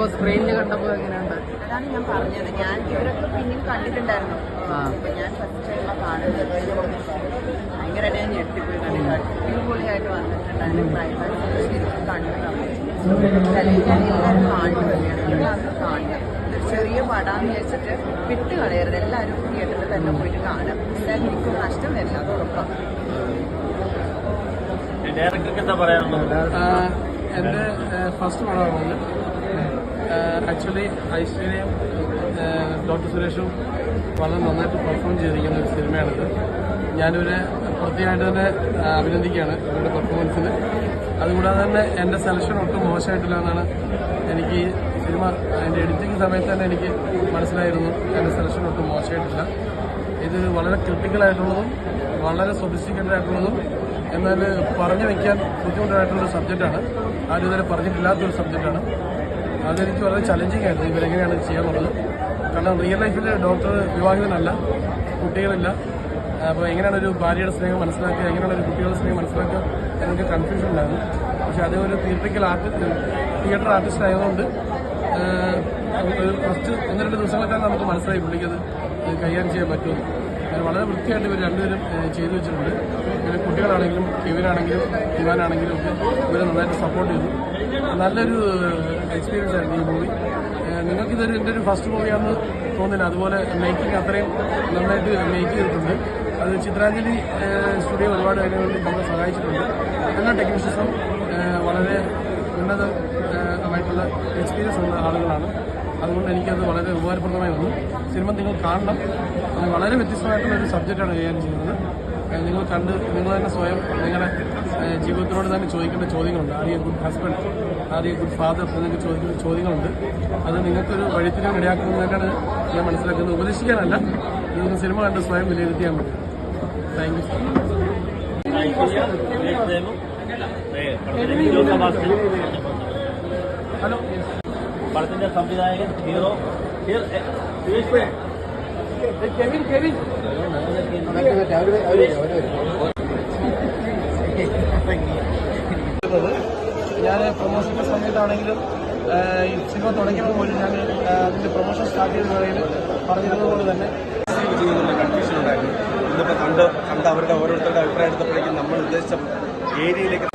ഇപ്പൊ സ്ക്രീനിൽ കണ്ടപ്പോ എങ്ങനെയുണ്ട്? അതാണ് ഞാൻ പറഞ്ഞത്. ഞാൻ ഇവരൊക്കെ പിന്നെയും കണ്ടിട്ടുണ്ടായിരുന്നു. അപ്പൊ ഞാൻ ഫസ്റ്റ് കാണുന്നത്. ഭയങ്കരമായിട്ട് ഞാൻ ഞെട്ടിപ്പോയി. കണ്ടിട്ട് അടിപൊളിയായിട്ട് വന്നിട്ടുണ്ട് അതിന്റെ ക്ലൈമാക്സ് ശരിക്കും കണ്ടു. അല്ലെങ്കിൽ ഞാൻ എല്ലാവരും കാണുന്നു എല്ലാവരും കാണുക ചെറിയ പടാന്ന് വെച്ചിട്ട് വിട്ട് കളയരുത്. എല്ലാവരും തിയേറ്ററിൽ തന്നെ പോയിട്ട് കാണാം. എന്തായാലും എനിക്ക് നഷ്ടം വരില്ല. അത് ഉറപ്പാണ് ഡയറക്ടർക്ക് എന്താ പറയാനുള്ളത്? എന്റെ ഫസ്റ്റ് പടമാണ്. ആക്ച്വലി ഐശ്വര്യയും ഡോക്ടർ സുരേഷും വളരെ നന്നായിട്ട് പെർഫോം ചെയ്തിരിക്കുന്ന ഒരു സിനിമയാണിത്. ഞാനിവരെ പ്രത്യേകമായിട്ട് തന്നെ ആ, അഭിനന്ദിക്കുകയാണ് ഇവരുടെ പെർഫോമൻസിന് അതുകൂടാതെ തന്നെ എന്റെ സെലക്ഷൻ ഒട്ടും മോശമായിട്ടില്ല എന്നാണ് എനിക്ക് ഈ സിനിമ അതിന്റെ എഡിറ്റിംഗ് സമയത്ത് തന്നെ എനിക്ക് മനസ്സിലായിരുന്നു. എന്റെ സെലക്ഷൻ ഒട്ടും മോശമായിട്ടില്ല. ഇത് വളരെ ക്രിട്ടിക്കലായിട്ടുള്ളതും വളരെ സൊഫിസ്റ്റിക്കേറ്റഡ് എന്നാൽ പറഞ്ഞു വയ്ക്കാൻ ബുദ്ധിമുട്ടായിട്ടുള്ളൊരു സബ്ജക്റ്റാണ് ആരും ഇതുവരെ പറഞ്ഞിട്ടില്ലാത്തൊരു സബ്ജക്റ്റാണ് അതെനിക്ക് വളരെ ചലഞ്ചിങ് ആയിരുന്നു. ഇവരെങ്ങനെയാണ് ഇത് ചെയ്യാന്നുള്ളത്. കാരണം റിയൽ ലൈഫിൽ ഡോക്ടർ വിവാഹിതനല്ല കുട്ടികളില്ല. അപ്പോൾ എങ്ങനെയാണ് ഒരു ഭാര്യയുടെ സ്നേഹം മനസ്സിലാക്കുക എങ്ങനെയാണ് ഒരു കുട്ടികളുടെ സ്നേഹം മനസ്സിലാക്കുക എന്നൊക്കെ കൺഫ്യൂഷൻ ഉണ്ടായിരുന്നു. പക്ഷേ അതേ ഒരു തിയേറ്ററിക്കൽ ആർട്ടിസ്റ്റ് തിയേറ്റർ ആർട്ടിസ്റ്റ് ആയതുകൊണ്ട് ഒരു ഫസ്റ്റ് ഒന്ന് രണ്ട് ദിവസങ്ങളൊക്കെ നമുക്ക് മനസ്സിലായി പുള്ളിക്കത് കൈകാര്യം ചെയ്യാൻ പറ്റുമെന്ന്. വളരെ വൃത്തിയായിട്ട് ഇവർ രണ്ടുപേരും ചെയ്തു വെച്ചിട്ടുണ്ട്. കുട്ടികളാണെങ്കിലും ഇവരാണെങ്കിലും ഇവാനാണെങ്കിലും ഒക്കെ ഇവരെ നന്നായിട്ട് സപ്പോർട്ട് ചെയ്തു. നല്ലൊരു എക്സ്പീരിയൻസ് ആയിരുന്നു ഈ മൂവി നിങ്ങൾക്കിതൊരു എന്റെ ഒരു ഫസ്റ്റ് മൂവിയാണെന്ന് തോന്നില്ല അതുപോലെ മേക്കിംഗ് അത്രയും നന്നായിട്ട് മേക്ക് ചെയ്തിട്ടുണ്ട്. അത് ചിത്രാഞ്ജലി സ്റ്റുഡിയോ ഒരുപാട് അതിനുവേണ്ടി നമ്മളെ സഹായിച്ചിട്ടുണ്ട്. എല്ലാ ടെക്നീഷ്യൻസും വളരെ ഉന്നതമായിട്ടുള്ള എക്സ്പീരിയൻസ് ഉള്ള ആളുകളാണ്. അതുകൊണ്ട് എനിക്കത് വളരെ ഉപകാരപ്രദമായി തോന്നുന്നു സിനിമ നിങ്ങൾ കാണണം. വളരെ വ്യത്യസ്തമായിട്ടുള്ള ഒരു സബ്ജക്റ്റാണ് കൈകാര്യം ചെയ്യുന്നത്. നിങ്ങൾ കണ്ട് നിങ്ങൾ തന്നെ സ്വയം നിങ്ങളുടെ ജീവിതത്തിനോട് തന്നെ ചോദിക്കേണ്ട ചോദ്യങ്ങളുണ്ട്. Are a good husband are a good father എന്നൊക്കെ ചോദിക്കുന്ന ചോദ്യങ്ങളുണ്ട്. അത് നിങ്ങൾക്കൊരു വഴിത്തിരിവ് ഇടയാക്കുന്നതിനാണ് ഞാൻ മനസ്സിലാക്കുന്നത്. ഉപദേശിക്കാനല്ല നിങ്ങൾക്ക് സിനിമ കണ്ട് സ്വയം വിലയിരുത്തിയാൽ മതി. താങ്ക് യു ഹലോ പടത്തിന്റെ സംവിധായകൻ ഹീറോ. കെവിൻ കെവിൻ ഞാൻ പ്രൊമോഷന്റെ സമയത്താണെങ്കിലും ഈ സിനിമ തുടങ്ങിയപ്പോൾ പോലും ഞാൻ അതിന്റെ പ്രൊമോഷൻ സ്റ്റാർട്ട് ചെയ്ത പറയുന്നത് പറഞ്ഞിരുന്നതുപോലെ തന്നെ. കൺഫ്യൂഷൻ ഉണ്ടായിരുന്നു. ഇന്നിപ്പോൾ കണ്ട് കണ്ട് അവരുടെ ഓരോരുത്തരുടെ അഭിപ്രായം എടുത്തപ്പോഴേക്കും നമ്മൾ ഉദ്ദേശിച്ച ഏരിയയിലേക്ക്